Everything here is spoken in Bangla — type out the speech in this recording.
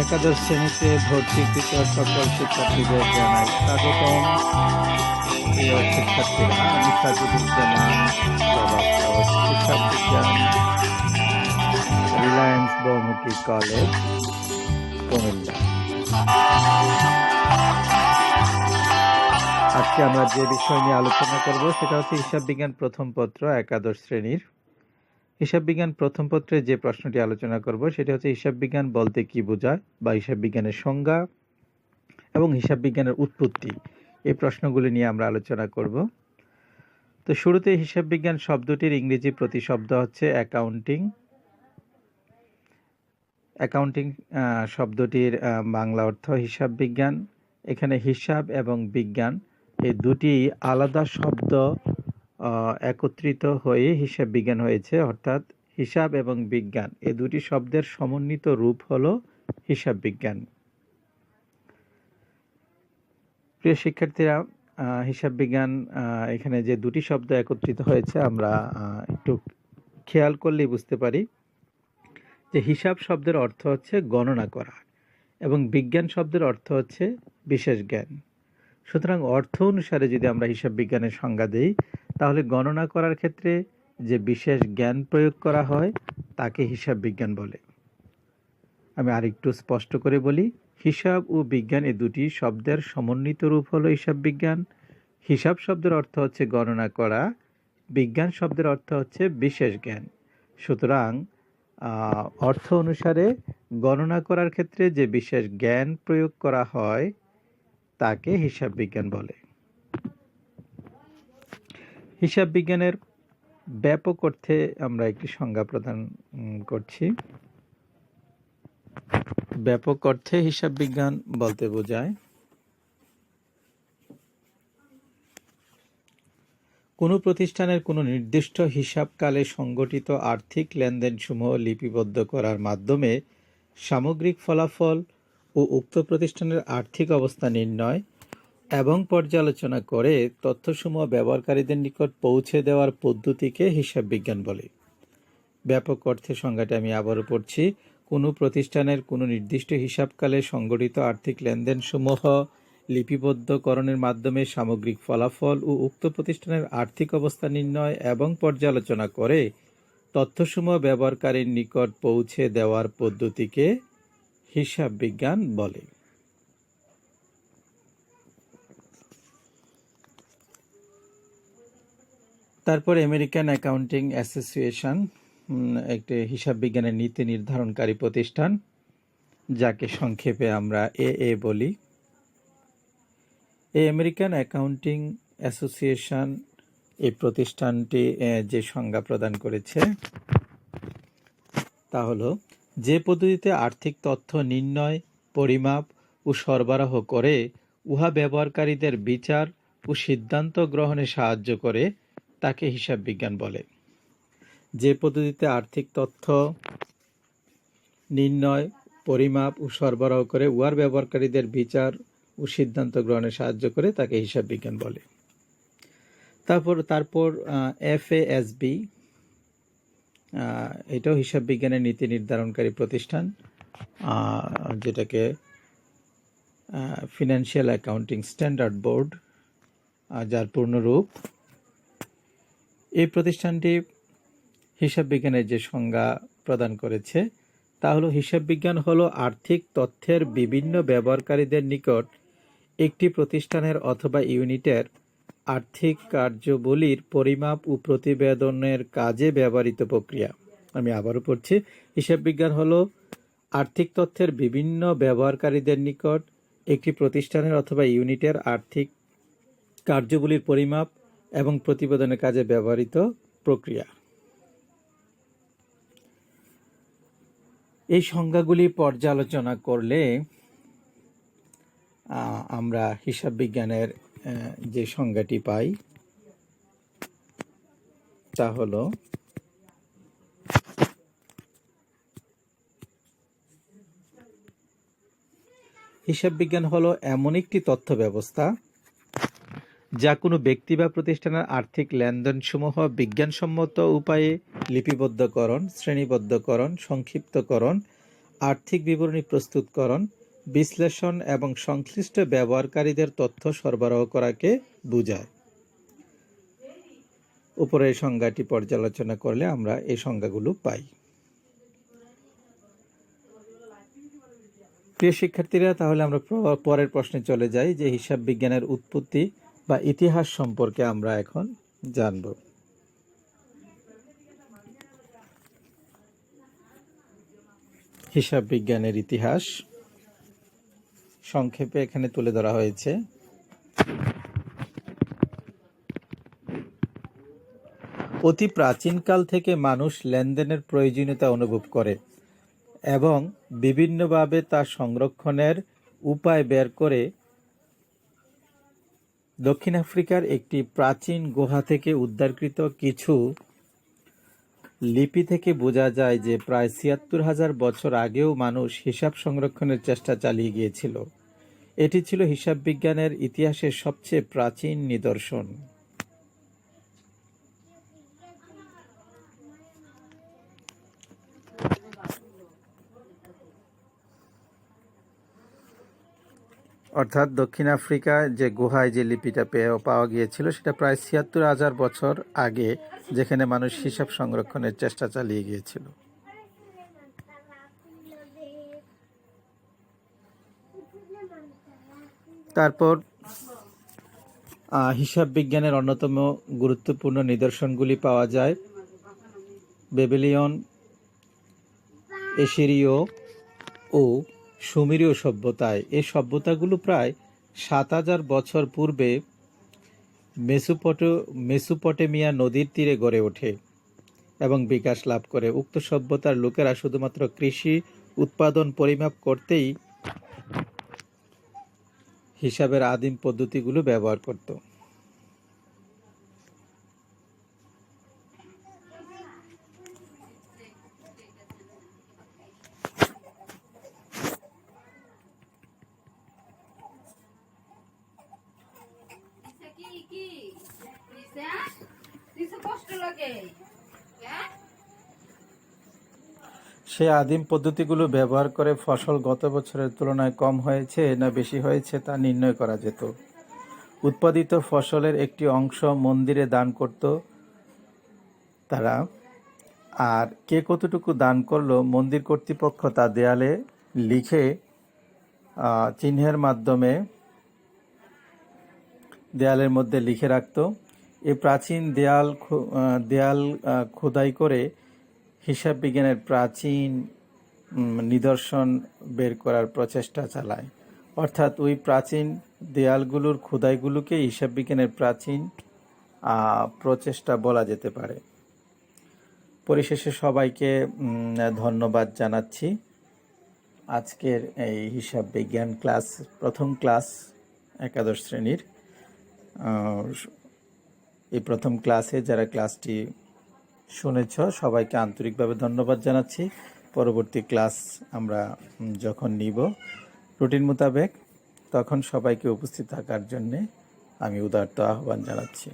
একাদশ শ্রেণীতে ভর্তিকৃত সকল শিক্ষার্থীদের জানাই স্বাগতম। প্রিয় শিক্ষার্থীরা, আমি সাজিদুজ্জামান বিজ্ঞান রিলায়েন্স বহুমুখী কলেজ কুমিল্লা। আজকে আমরা যে বিষয় নিয়ে আলোচনা করব, সেটা হচ্ছে হিসাব বিজ্ঞান প্রথম পত্র একাদশ শ্রেণির হিসাব বিজ্ঞান প্রথম পত্রে যে প্রশ্নটি আলোচনা করব, সেটা হচ্ছে হিসাব বিজ্ঞান বলতে কি বোঝায় বা হিসাব বিজ্ঞানের সংজ্ঞা এবং হিসাব বিজ্ঞানের উৎপত্তি এই প্রশ্নগুলি নিয়ে আমরা আলোচনা করব। তো শুরুতে হিসাব বিজ্ঞান শব্দটির ইংরেজি প্রতিশব্দ হচ্ছে অ্যাকাউন্টিং অ্যাকাউন্টিং শব্দটির বাংলা অর্থ হিসাব বিজ্ঞান। এখানে হিসাব এবং বিজ্ঞান এই দুটি আলাদা শব্দ একত্রিত হয়ে হিসাব বিজ্ঞান হয়েছে, অর্থাৎ হিসাব এবং বিজ্ঞান। এই দুটি শব্দের সমন্বিত রূপ হলো হিসাব বিজ্ঞান। প্রিয় শিক্ষার্থীরা হিসাব বিজ্ঞান এখানে যে দুটি শব্দ একত্রিত হয়েছে, আমরা একটু খেয়াল করলেই বুঝতে পারি যে হিসাব শব্দের অর্থ হচ্ছে গণনা করা এবং বিজ্ঞান শব্দের অর্থ হচ্ছে বিশেষ জ্ঞান। সুতরাং অর্থ অনুসারে যদি আমরা হিসাব বিজ্ঞানের সংজ্ঞা দেই তাহলে গণনা করার ক্ষেত্রে যে বিশেষ জ্ঞান প্রয়োগ করা হয়, তাকে হিসাব বিজ্ঞান বলে। আমি আরেকটু স্পষ্ট করে বলি, হিসাব ও বিজ্ঞান এ দুটি শব্দের সমন্বিত রূপ হলো হিসাব বিজ্ঞান। হিসাব শব্দের অর্থ হচ্ছে গণনা করা, বিজ্ঞান শব্দের অর্থ হচ্ছে বিশেষ জ্ঞান। সুতরাং অর্থ অনুসারে গণনা করার ক্ষেত্রে যে বিশেষ জ্ঞান প্রয়োগ করা হয়, তাকে হিসাব বিজ্ঞান বলে। হিসাব বিজ্ঞানের ব্যাপক অর্থে আমরা একটি সংজ্ঞা প্রদান করছি। ব্যাপক অর্থে হিসাব বিজ্ঞান বলতে বোঝায়, কোনো প্রতিষ্ঠানের কোনো নির্দিষ্ট হিসাবকালে সংগঠিত আর্থিক লেনদেনসমূহ লিপিবদ্ধ করার মাধ্যমে সামগ্রিক ফলাফল ও উক্ত প্রতিষ্ঠানের আর্থিক অবস্থা নির্ণয় এবং পর্যালোচনা করে তথ্যসমূহ ব্যবহারকারীদের নিকট পৌঁছে দেওয়ার পদ্ধতিকে হিসাব বিজ্ঞান বলে। ব্যাপক অর্থে সংজ্ঞাটা আমি আবারও পড়ছি। কোনো প্রতিষ্ঠানের কোনো নির্দিষ্ট হিসাবকালে সংগঠিত আর্থিক লেনদেনসমূহ লিপিবদ্ধকরণের মাধ্যমে সামগ্রিক ফলাফল ও উক্ত প্রতিষ্ঠানের আর্থিক অবস্থা নির্ণয় এবং পর্যালোচনা করে তথ্যসমূহ ব্যবহারকারীর নিকট পৌঁছে দেওয়ার পদ্ধতিকে হিসাব বিজ্ঞান বলে। তারপর আমেরিকান অ্যাকাউন্টিং অ্যাসোসিয়েশন একটি হিসাব বিজ্ঞানের নীতি নির্ধারণকারী প্রতিষ্ঠান, যাকে সংক্ষেপে আমরা এ এ বলি। এই আমেরিকান অ্যাকাউন্টিং অ্যাসোসিয়েশন এই প্রতিষ্ঠানটি যে সংজ্ঞা প্রদান করেছে, তা হলো, যে পদ্ধতিতে আর্থিক তথ্য নির্ণয়, পরিমাপ ও সরবরাহ করে, উহা ব্যবহারকারীদের বিচার ও সিদ্ধান্ত গ্রহণে সাহায্য করে তাকে হিসাব বিজ্ঞান বলে। যে পদ্ধতিতে আর্থিক তথ্য নির্ণয়, পরিমাপ ও সরবরাহ করে উহার ব্যবহারকারীদের বিচার ও সিদ্ধান্ত গ্রহণে সাহায্য করে তাকে হিসাব বিজ্ঞান বলে। তারপর তারপর এফ এ এস বি এটাও হিসাব বিজ্ঞানের নীতি নির্ধারণকারী প্রতিষ্ঠান যেটাকে ফিনান্সিয়াল অ্যাকাউন্টিং স্ট্যান্ডার্ড বোর্ড যার পূর্ণরূপ এই প্রতিষ্ঠানটি হিসাব বিজ্ঞানের যে সংজ্ঞা প্রদান করেছে, তা হলো হিসাব বিজ্ঞান হলো আর্থিক তথ্যের বিভিন্ন ব্যবহারকারীদের নিকট একটি প্রতিষ্ঠানের অথবা ইউনিটের আর্থিক কার্যবলীর পরিমাপ ও প্রতিবেদনের কাজে ব্যবহৃত প্রক্রিয়া। আমি আবারও পড়ছি, হিসাব বিজ্ঞান হলো আর্থিক তথ্যের বিভিন্ন ব্যবহারকারীদের নিকট একটি প্রতিষ্ঠানের অথবা ইউনিটের আর্থিক কার্যবলীর পরিমাপ এবং প্রতিবেদনের কাজে ব্যবহৃত প্রক্রিয়া। এই সংজ্ঞাগুলি পর্যালোচনা করলে আমরা হিসাব বিজ্ঞানের যে সংজ্ঞাটি পাই, তা হলো হিসাব বিজ্ঞান হলো এমন একটি তথ্য ব্যবস্থা যা কোনো ব্যক্তি বা প্রতিষ্ঠানের আর্থিক লেনদেনসমূহ বিজ্ঞানসম্মত উপায়ে লিপিবদ্ধকরণ, শ্রেণীবদ্ধকরণ, সংক্ষিপ্তকরণ, আর্থিক বিবরণী প্রস্তুতকরণ, বিশ্লেষণ এবং সংশ্লিষ্ট ব্যবহারকারীদের তথ্য সরবরাহ করাকে বোঝায়। উপরে এই সংজ্ঞাটি পর্যালোচনা করলে আমরা এই সংজ্ঞাগুলো পাই। প্রিয় শিক্ষার্থীরা, তাহলে আমরা পরের প্রশ্নে চলে যাই, যে হিসাব বিজ্ঞানের উৎপত্তি বা ইতিহাস সম্পর্কে আমরা এখন জানব। হিসাব বিজ্ঞানের ইতিহাস। সংক্ষেপে এখানে তুলে ধরা হয়েছে। অতি প্রাচীনকাল থেকে মানুষ লেনদেনের প্রয়োজনীয়তা অনুভব করে এবং বিভিন্নভাবে তা সংরক্ষণের উপায় বের করে দক্ষিণ আফ্রিকার একটি প্রাচীন গুহা থেকে উদ্ধারকৃত কিছু লিপি থেকে বোঝা যায় যে প্রায় ছিয়াত্তর হাজার বছর আগেও মানুষ হিসাব সংরক্ষণের চেষ্টা চালিয়ে গিয়েছিল। এটি ছিল হিসাব বিজ্ঞানের ইতিহাসের সবচেয়ে প্রাচীন নিদর্শন। অর্থাৎ দক্ষিণ আফ্রিকায় যে গুহায় যে লিপিটা পেয়ে পাওয়া গিয়েছিল, সেটা প্রায় ছিয়াত্তর হাজার বছর আগে যেখানে মানুষ হিসাব সংরক্ষণের চেষ্টা চালিয়ে গিয়েছিল। তারপর হিসাব বিজ্ঞানের অন্যতম গুরুত্বপূর্ণ নিদর্শনগুলি পাওয়া যায়। বেবিলিয়ন, এশিরীয় ও সুমেরীয় সভ্যতায়। এই সভ্যতাগুলো প্রায় সাত হাজার বছর পূর্বে মেসোপটো মেসোপটেমিয়া নদীর তীরে গড়ে ওঠে এবং বিকাশ লাভ করে। উক্ত সভ্যতার লোকেরা শুধুমাত্র কৃষি উৎপাদন পরিমাপ করতেই হিসাবের আদিম পদ্ধতিগুলো ব্যবহার করত। সে আদিম পদ্ধতিগুলো ব্যবহার করে ফসল গত বছরের তুলনায় কম হয়েছে না বেশি হয়েছে তা নির্ণয় করা যেত। উৎপাদিত ফসলের একটি অংশ মন্দিরে দান করত তারা, আর কে কতটুকু দান করল মন্দির কর্তৃপক্ষ তা দেয়ালে লিখে চিহ্নের মাধ্যমে দেয়ালের মধ্যে লিখে রাখত। এই প্রাচীন দেয়াল দেয়াল খোদাই করে হিসাব বিজ্ঞানের প্রাচীন নিদর্শন বের করার প্রচেষ্টা চালায়। অর্থাৎ ওই প্রাচীন দেয়ালগুলোর খোদাইগুলোকে হিসাব বিজ্ঞানের প্রাচীন প্রচেষ্টা বলা যেতে পারে। পরিশেষে সবাইকে ধন্যবাদ জানাচ্ছি। আজকের এই হিসাব বিজ্ঞান ক্লাস, প্রথম ক্লাস, একাদশ শ্রেণির এই প্রথম ক্লাসে যারা ক্লাসটি শুনেছ, সবাইকে আন্তরিকভাবে ধন্যবাদ জানাচ্ছি। পরবর্তী ক্লাস আমরা যখন নিব রুটিন মোতাবেক, তখন সবাইকে উপস্থিত থাকার জন্যে আমি উদারত আহ্বান জানাচ্ছি।